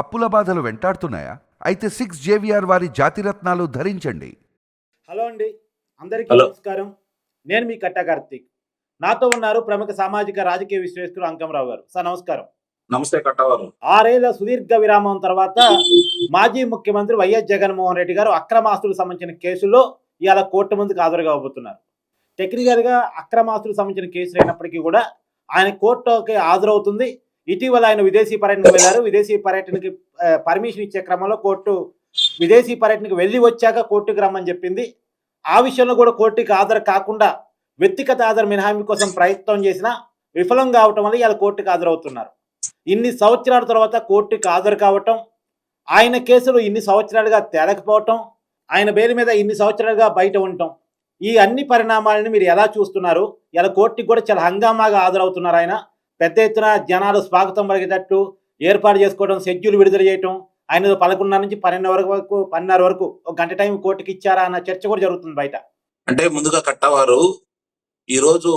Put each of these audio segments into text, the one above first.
అప్పుల బాధలు వెంటాడుతున్నాయా? అయితే సిక్స్ జేవిఆర్ వారి జాతిరత్నాలు ధరించండి. హలో అండి. అందరికీ. నమస్కారం. నేను మీ కట్ట కార్తీక్. నాతో ఉన్నారు ప్రముఖ సామాజిక రాజకీయ విశ్లేషకులు అంకంరావు గారు. సార్ నమస్కారం. నమస్తే కట్టవారు ఆరేళ్ళ సుదీర్ఘ విరామం తర్వాత మాజీ ముఖ్యమంత్రి వైఎస్ జగన్మోహన్ రెడ్డి గారు అక్రమాస్తులకు సంబంధించిన కేసులో ఇవాళ కోర్టు ముందుకు హాజరుగా అవబోతున్నారు టెక్నికల్గా అక్రమాస్తులకు సంబంధించిన కేసులు అయినప్పటికీ కూడా ఆయన కోర్టుకి హాజరవుతుంది. ఇటీవల ఆయన విదేశీ పర్యటనకు వెళ్ళారు. విదేశీ పర్యటనకి పర్మిషన్ ఇచ్చే క్రమంలో కోర్టు విదేశీ పర్యటనకు వెళ్ళి వచ్చాక కోర్టుకు రమ్మని చెప్పింది. ఆ విషయంలో కూడా కోర్టుకి హాజరు కాకుండా వ్యక్తిగత హాజరు మినహామీ కోసం ప్రయత్నం చేసినా విఫలం కావటం వల్ల ఇవాళ కోర్టుకు హాజరవుతున్నారు. ఇన్ని సంవత్సరాల తర్వాత కోర్టుకి హాజరు కావటం ఆయన కేసులు ఇన్ని సంవత్సరాలుగా తేలకపోవటం ఆయన పేరు మీద ఇన్ని సంవత్సరాలుగా బయట ఉండటం ఈ అన్ని పరిణామాలను మీరు ఎలా చూస్తున్నారు? ఇలా కోర్టుకి కూడా చాలా హంగామాగా హాజరవుతున్నారు ఆయన. పెద్ద ఎత్తున జనాలు స్వాగతం పలిగేటట్టు ఏర్పాటు చేసుకోవడం షెడ్యూల్ విడుదల చేయటం ఆయన పదకొండున్నర నుంచి పన్నెండు వరకు వరకు పన్నెండున్నర వరకు ఒక గంట టైం కోర్టుకి ఇచ్చారా అన్న చర్చ కూడా జరుగుతుంది బయట. అంటే ముందుగా కట్టవారు ఈ రోజు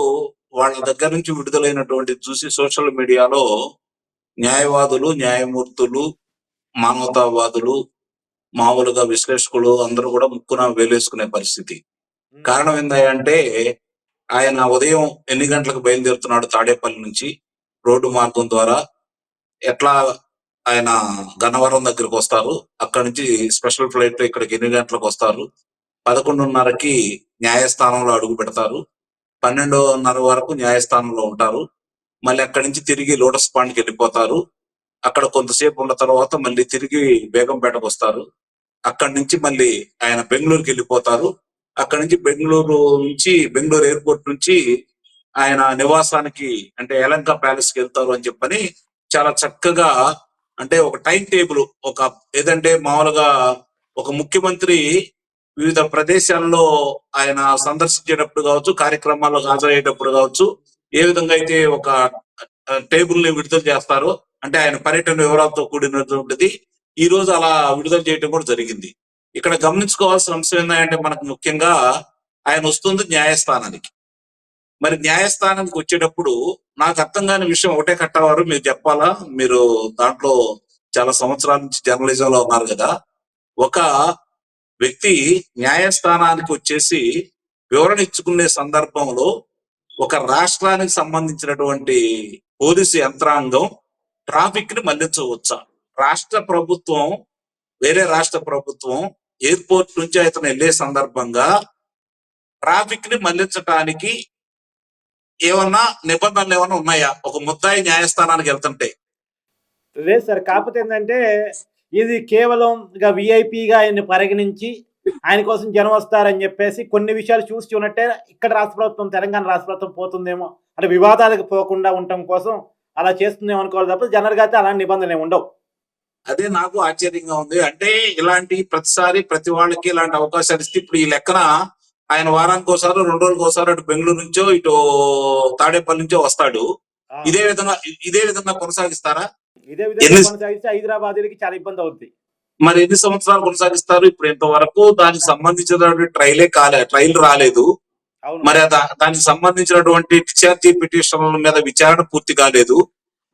వాళ్ళ దగ్గర నుంచి విడుదలైనటువంటి చూసి సోషల్ మీడియాలో న్యాయవాదులు న్యాయమూర్తులు మానవతావాదులు మామూలుగా విశ్లేషకులు అందరూ కూడా ముక్కున వేలేసుకునే పరిస్థితి. కారణం ఏంటంటే ఆయన ఉదయం ఎన్ని గంటలకు బయలుదేరుతున్నాడు తాడేపల్లి నుంచి? రోడ్డు మార్గం ద్వారా ఎట్లా ఆయన గన్నవరం దగ్గరికి వస్తారు అక్కడి నుంచి స్పెషల్ ఫ్లైట్లో ఇక్కడికి ఎన్ని గంటలకు వస్తారు పదకొండున్నరకి న్యాయస్థానంలో అడుగు పెడతారు పన్నెండున్నర వరకు న్యాయస్థానంలో ఉంటారు మళ్ళీ అక్కడి నుంచి తిరిగి లోటస్ పాండ్కి వెళ్ళిపోతారు అక్కడ కొంతసేపు ఉన్న తర్వాత మళ్ళీ తిరిగి బేగంపేటకు వస్తారు అక్కడి నుంచి మళ్ళీ ఆయన బెంగళూరుకి వెళ్ళిపోతారు అక్కడి నుంచి బెంగళూరు నుంచి బెంగళూరు ఎయిర్పోర్ట్ నుంచి ఆయన నివాసానికి అంటే ఎలంక ప్యాలెస్కి వెళ్తారు అని చెప్పని చాలా చక్కగా అంటే ఒక టైం టేబుల్ ఒక ఏదంటే మామూలుగా ఒక ముఖ్యమంత్రి వివిధ ప్రదేశాల్లో ఆయన సందర్శించేటప్పుడు కావచ్చు కార్యక్రమాల్లో హాజరయ్యేటప్పుడు కావచ్చు ఏ విధంగా అయితే ఒక టేబుల్ని విడుదల చేస్తారో అంటే ఆయన పర్యటన వివరాలతో కూడినటువంటిది ఈ రోజు అలా విడుదల చేయడం కూడా జరిగింది. ఇక్కడ గమనించుకోవాల్సిన అంశం ఏంటంటే మనకు ముఖ్యంగా ఆయన వస్తుంది న్యాయస్థానానికి. మరి న్యాయస్థానానికి వచ్చేటప్పుడు నాకు అర్థం కాని విషయం ఒకటే కట్టవారు మీరు చెప్పాలా? మీరు దాంట్లో చాలా సంవత్సరాల నుంచి జర్నలిజంలో ఉన్నారు కదా. ఒక వ్యక్తి న్యాయస్థానానికి వచ్చేసి వివరణ ఇచ్చుకునే సందర్భంలో ఒక రాష్ట్రానికి సంబంధించినటువంటి పోలీసు యంత్రాంగం ట్రాఫిక్ని మళ్ళించవచ్చా? రాష్ట్ర ప్రభుత్వం వేరే రాష్ట్ర ప్రభుత్వం ఎయిర్పోర్ట్ నుంచి అతను వెళ్ళే సందర్భంగా ట్రాఫిక్ని మళ్ళించడానికి ఏమన్నా నిబంధనలు ఏమన్నా ఉన్నాయా? ఒక ముద్దాయి న్యాయస్థానానికి వెళ్తుంటే. లేదు సార్ కాకపోతే ఏంటంటే ఇది కేవలం ఇక విఐపిగా ఆయన్ని పరిగణించి ఆయన కోసం జనం వస్తారని చెప్పేసి కొన్ని విషయాలు చూసి చూనట్టే ఇక్కడ రాష్ట్ర ప్రభుత్వం తెలంగాణ రాష్ట్ర ప్రభుత్వం పోతుందేమో. అంటే వివాదాలకు పోకుండా ఉండటం కోసం అలా చేస్తుందేమో అనుకోవాలి తప్ప జనరల్గా అయితే అలాంటి నిబంధనలు ఏమి ఉండవు. అదే నాకు ఆశ్చర్యంగా ఉంది. అంటే ఇలాంటి ప్రతిసారి ప్రతి వాళ్ళకి ఇలాంటి అవకాశాలు ఇస్తే ఇప్పుడు ఈ లెక్కన ఆయన వారానికి ఒకసారి రెండు రోజులకు ఒకసారి అటు బెంగళూరు నుంచో ఇటు తాడేపల్లి నుంచో వస్తాడు. ఇదే విధంగా ఇదే విధంగా కొనసాగిస్తారా? ఇదే విధంగా ఎన్ని- కొనసాగిస్తే హైదరాబాదీలకి చాలా ఇబ్బంది అవుతుంది మరి ఎన్ని సంవత్సరాలు కొనసాగిస్తారు? ఇప్పుడు ఇంతవరకు దానికి సంబంధించినటువంటి ట్రైలే కాలే ట్రైల్ రాలేదు. మరి దానికి సంబంధించినటువంటి డిశ్చార్జీ పిటిషన్ల మీద విచారణ పూర్తి కాలేదు.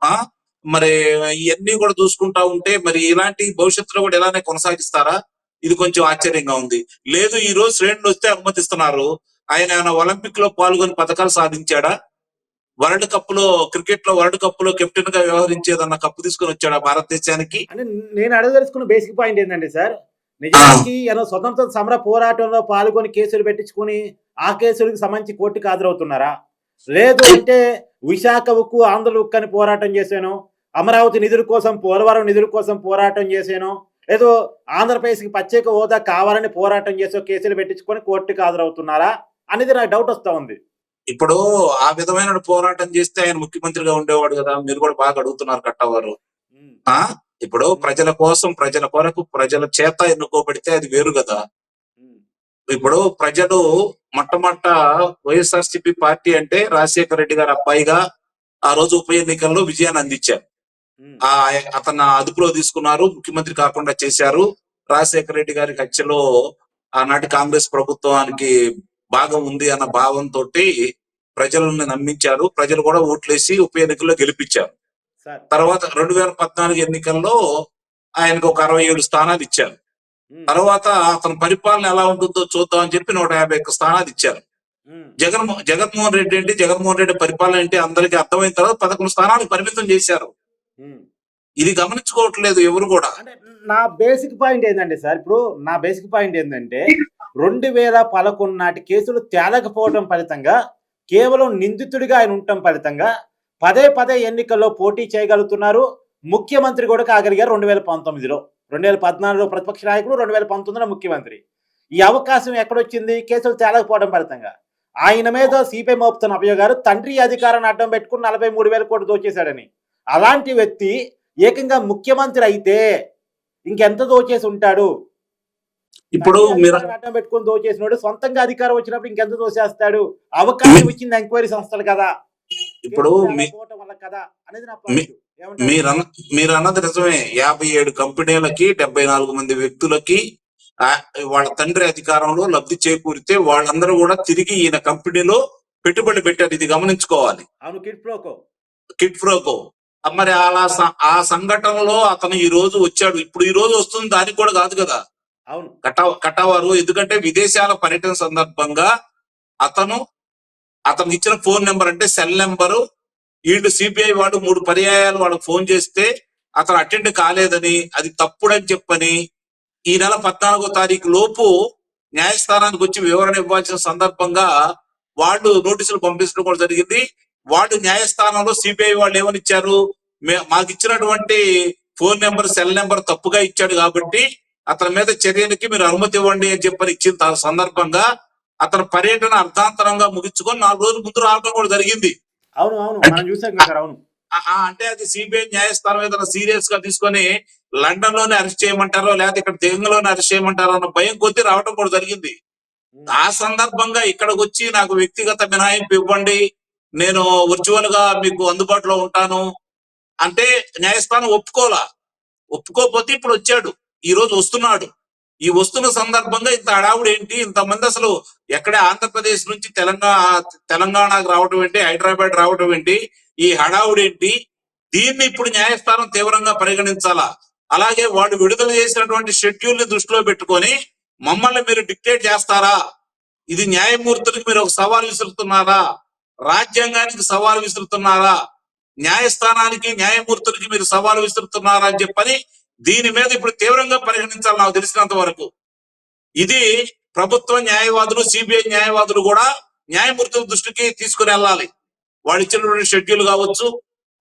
ఆ? మరి ఇవన్నీ కూడా చూసుకుంటా ఉంటే మరి ఇలాంటి భవిష్యత్తులో కూడా ఇలానే కొనసాగిస్తారా? ఇది కొంచెం ఆశ్చర్యంగా ఉంది. లేదు ఈ రోజు శ్రేణులు వస్తే అనుమతిస్తున్నారు. ఆయన ఏమైనా ఒలింపిక్లో పాల్గొని పథకాలు సాధించాడా? వరల్డ్ కప్లో క్రికెట్లో వరల్డ్ కప్లో కెప్టెన్గా వ్యవహరించేదన్న కప్పు తీసుకొని వచ్చాడా భారతదేశానికి? నేను అడగదలుచుకున్న బేసిక్ పాయింట్ ఏంటంటే సార్? నిజానికి స్వతంత్ర సమర పోరాటంలో పాల్గొని కేసులు పెట్టించుకుని ఆ కేసులకు సంబంధించి కోర్టుకు హాజరవుతున్నారా? లేదు అంటే విశాఖ ఉక్కు ఆంధ్ర ఉక్కు అని పోరాటం చేశాను. అమరావతి నిధుల కోసం పోలవరం నిధుల కోసం పోరాటం చేశాను. ఏదో ఆంధ్రప్రదేశ్కి ప్రత్యేక హోదా కావాలని పోరాటం చేసే కేసులు పెట్టించుకొని కోర్టుకు హాజరవుతున్నారా అనేది నాకు డౌట్ వస్తా ఉంది. ఇప్పుడు ఆ విధమైన పోరాటం చేస్తే ఆయన ముఖ్యమంత్రిగా ఉండేవాడు కదా మీరు కూడా బాగా అడుగుతున్నారు కట్టవారు. ఆ? ఇప్పుడు ప్రజల కోసం ప్రజల కొరకు ప్రజల చేత ఎన్నుకోబడితే అది వేరు కదా. ఇప్పుడు ప్రజలు మొట్టమొదట వైఎస్ఆర్సీపీ పార్టీ అంటే రాజశేఖర రెడ్డి గారి అబ్బాయిగా ఆ రోజు ఉప ఎన్నికల్లో విజయాన్ని అందించారు. అతను అదుపులో తీసుకున్నారు ముఖ్యమంత్రి కాకుండా చేశారు. రాజశేఖర రెడ్డి గారి హత్యలో ఆనాటి కాంగ్రెస్ ప్రభుత్వానికి భాగం ఉంది అన్న భావంతో ప్రజలను నమ్మించారు. ప్రజలు కూడా ఓట్లేసి ఉప ఎన్నికల్లో గెలిపించారు. తర్వాత రెండు వేల పద్నాలుగు ఎన్నికల్లో ఆయనకు ఒక అరవై ఏడు స్థానాలు ఇచ్చారు. తర్వాత అతని పరిపాలన ఎలా ఉంటుందో చూద్దాం అని చెప్పి నూట యాభై ఒక్క స్థానాలు ఇచ్చారు. జగన్ జగన్మోహన్ రెడ్డి అంటే జగన్మోహన్ రెడ్డి పరిపాలన అంటే అందరికీ అర్థమైన తర్వాత పదకొండు స్థానాలు పరిమితం చేశారు. ఇది గమనించుకోవట్లేదు ఎవరు కూడా. నా బేసిక్ పాయింట్ ఏంటంటే సార్? ఇప్పుడు నా బేసిక్ పాయింట్ ఏంటంటే రెండు వేల పదకొండు నాటి కేసులు తేలకపోవడం ఫలితంగా కేవలం నిందితుడిగా ఆయన ఉండటం ఫలితంగా పదే పదే ఎన్నికల్లో పోటీ చేయగలుగుతున్నారు ముఖ్యమంత్రి కూడా కాగలిగారు రెండు వేల పంతొమ్మిదిలో. రెండు వేల పద్నాలుగులో ప్రతిపక్ష నాయకుడు రెండు వేల పంతొమ్మిదిలో ముఖ్యమంత్రి. ఈ అవకాశం ఎక్కడొచ్చింది? కేసులు తేలకపోవడం ఫలితంగా. ఆయన మీద సిపిఐ మోపుతున్న అభియోగాలు తండ్రి అధికారాన్ని అడ్డం పెట్టుకుని నలభై మూడు వేల కోట్లు దోచేశాడని. అలాంటి వ్యక్తి ఏకంగా ముఖ్యమంత్రి అయితే ఇంకెంత దోచేసి ఉంటాడు? ఇప్పుడు అడ్డం పెట్టుకుని దోచేసినాడు సొంతంగా అధికారం వచ్చినప్పుడు ఇంకెంత దోచేస్తాడు అవకాశం ఇచ్చింది ఎంక్వైరీ సంస్థలు కదా. ఇప్పుడు? మీరు అన్న మీరు అన్నది నిజమే. యాభై ఏడు కంపెనీలకి డెబ్బై నాలుగు మంది వ్యక్తులకి వాళ్ళ తండ్రి అధికారంలో లబ్ధి చేకూరితే వాళ్ళందరూ కూడా తిరిగి ఈయన కంపెనీలో పెట్టుబడి పెట్టారు ఇది గమనించుకోవాలి. అవును కిడ్ ప్రోకో. కిట్ ఫ్రోకో మరి అలా ఆ సంఘటనలో అతను ఈ రోజు వచ్చాడు. ఇప్పుడు ఈ రోజు వస్తుంది దానికి కూడా కాదు కదా. అవును. కట కట్టవారు ఎందుకంటే విదేశాల పర్యటన సందర్భంగా అతను అతను ఇచ్చిన ఫోన్ నెంబర్ అంటే సెల్ నెంబరు వీళ్ళు సిబిఐ వాడు మూడు పర్యాయాలు వాళ్ళకి ఫోన్ చేస్తే అతను అటెండ్ కాలేదని అది తప్పుడని చెప్పని ఈ నెల పద్నాలుగో తారీఖు లోపు న్యాయస్థానానికి వచ్చి వివరణ ఇవ్వాల్సిన సందర్భంగా వాళ్ళు నోటీసులు పంపించడం కూడా జరిగింది. వాళ్ళు న్యాయస్థానంలో సిబిఐ వాళ్ళు ఏమని ఇచ్చారు? మాకు ఇచ్చినటువంటి ఫోన్ నెంబర్ సెల్ నెంబర్ తప్పుగా ఇచ్చాడు కాబట్టి అతని మీద చర్యలకి మీరు అనుమతి ఇవ్వండి అని చెప్పని ఇచ్చిన సందర్భంగా అతని పర్యటన అర్థాంతరంగా ముగించుకొని నాలుగు రోజుల ముందు రావడం కూడా జరిగింది. అవును అవును. మనం చూసాం కదా అవును. అంటే అది సిబిఐ న్యాయస్థానం ఏదైనా సీరియస్గా తీసుకొని లండన్లోనే అరెస్ట్ చేయమంటారో లేకపోతే ఇక్కడ తెలంగాణలోనే అరెస్ట్ చేయమంటారో అన్న భయం కొద్దీ రావడం కూడా జరిగింది. ఆ సందర్భంగా ఇక్కడికి వచ్చి నాకు వ్యక్తిగత మినహాయింపు ఇవ్వండి. నేను వర్చువల్గా మీకు అందుబాటులో ఉంటాను. అంటే న్యాయస్థానం ఒప్పుకోలా. ఒప్పుకోకపోతే ఇప్పుడు వచ్చాడు. ఈ రోజు వస్తున్నాడు. ఈ వస్తున్న సందర్భంగా ఇంత హడావుడు ఏంటి? ఇంతమంది అసలు ఎక్కడే ఆంధ్రప్రదేశ్ నుంచి తెలంగాణ తెలంగాణకు రావడం ఏంటి? హైదరాబాద్ రావడం ఏంటి? ఈ హడావుడు ఏంటి? దీన్ని ఇప్పుడు న్యాయస్థానం తీవ్రంగా పరిగణించాలా? అలాగే వాడు విడుదల చేసినటువంటి షెడ్యూల్ని దృష్టిలో పెట్టుకొని మమ్మల్ని మీరు డిక్టేట్ చేస్తారా? ఇది న్యాయమూర్తులకు మీరు ఒక సవాల్ విసురుతున్నారా? రాజ్యాంగానికి సవాల్ విసురుతున్నారా? న్యాయస్థానానికి న్యాయమూర్తులకి మీరు సవాల్ విసురుతున్నారా అని చెప్పని దీని మీద ఇప్పుడు తీవ్రంగా పరిగణించాలి నాకు తెలిసినంత వరకు. ఇది ప్రభుత్వ న్యాయవాదులు సిబిఐ న్యాయవాదులు కూడా న్యాయమూర్తుల దృష్టికి తీసుకుని వెళ్ళాలి. వాళ్ళు ఇచ్చినటువంటి షెడ్యూల్ కావచ్చు.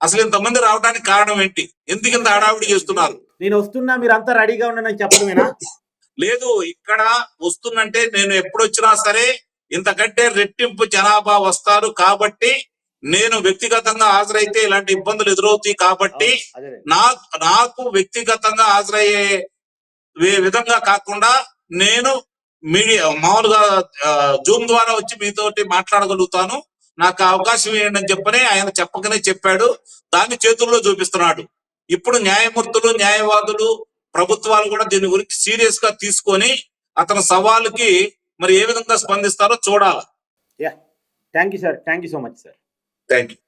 అసలు ఇంతమంది రావడానికి కారణం ఏంటి? ఎందుకు ఇంత హడావిడి చేస్తున్నారు? నేను వస్తున్నా మీరు అంతా రెడీగా ఉండని చెప్పడమేనా? లేదు ఇక్కడ వస్తుందంటే నేను ఎప్పుడు వచ్చినా సరే ఇంతకంటే రెట్టింపు జనాభా వస్తారు కాబట్టి నేను వ్యక్తిగతంగా హాజరైతే ఇలాంటి ఇబ్బందులు ఎదురవుతాయి కాబట్టి నా నాకు వ్యక్తిగతంగా హాజరయ్యే విధంగా కాకుండా నేను మీడియా మామూలుగా జూమ్ ద్వారా వచ్చి మీతోటి మాట్లాడగలుగుతాను. నాకు అవకాశం అని చెప్పని ఆయన చెప్పకనే చెప్పాడు. దాన్ని చేతుల్లో చూపిస్తున్నాడు. ఇప్పుడు న్యాయమూర్తులు న్యాయవాదులు ప్రభుత్వాలు కూడా దీని గురించి సీరియస్గా తీసుకొని అతని సవాలుకి మరి ఏ విధంగా స్పందిస్తారో చూడాలి. Thank you sir thank you so much sir. Thank you